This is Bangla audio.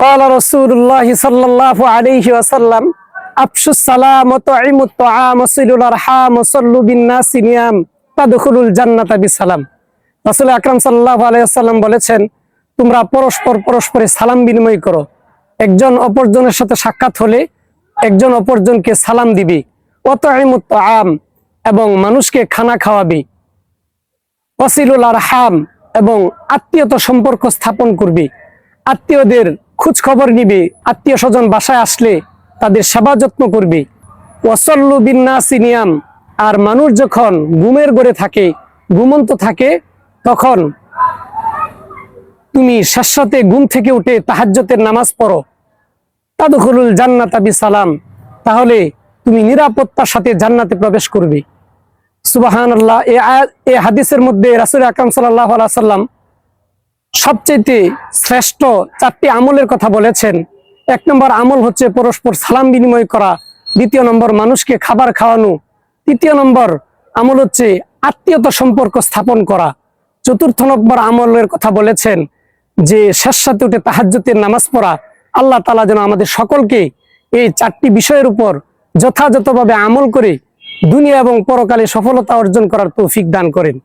قال رسول الله صلى الله عليه وسلم أفشوا السلام وطعموا الطعام وصلوا الأرحام وصلوا بالناس نيام تدخلوا الجنة بسلام রাসূল আকরাম সাল্লাল্লাহু আলাইহি ওয়াসাল্লাম বলেছেন তোমরা পরস্পর পরস্পরে সালাম বিনিময় করো একজন অপরজনের সাথে সাক্ষাৎ হলে একজন অপরজনকে সালাম দিবি ওয়াতাইমুত তাআম এবং মানুষকে খানা খাওয়াবি ওয়াসিলুল আরহাম এবং আত্মীয়তা সম্পর্ক স্থাপন করবি আত্মীয়দের খোঁজ খবর নিবি আত্মীয় স্বজন বাসায় আসলে তাদের সেবা যত্ন করবি। ওয়াসল্লু বিন্যাসিনিয়াম আর মানুষ যখন ঘুমের গড়ে থাকে, ঘুমন্ত থাকে, তখন তুমি শেষরাতে ঘুম থেকে উঠে তাহাজ্জতের নামাজ পড়ো। তাদখুলুল জান্নাতাবি সালাম তাহলে তুমি নিরাপত্তার সাথে জান্নাতে প্রবেশ করবে। সুবাহান আল্লাহ এ হাদিসের মধ্যে রাসুল আকরাম সাল্লাহ সাল্লাম সবচেয়ে শ্রেষ্ঠ চারটি আমলের কথা বলেছেন। এক নম্বর আমল হচ্ছে পরস্পর সালাম বিনিময় করা। দ্বিতীয় নম্বর মানুষকে খাবার খাওয়ানো। তৃতীয় নম্বর আমল হচ্ছে আত্মীয়তা সম্পর্ক স্থাপন করা। চতুর্থ নম্বর আমলের কথা বলেছেন যে শেষ সাথে উঠে তাহাজ্জতের নামাজ পড়া। আল্লাহ তালা যেন আমাদের সকলকে এই চারটি বিষয়ের উপর যথাযথভাবে আমল করে দুনিয়া এবং পরকালে সফলতা অর্জন করার তৌফিক দান করেন।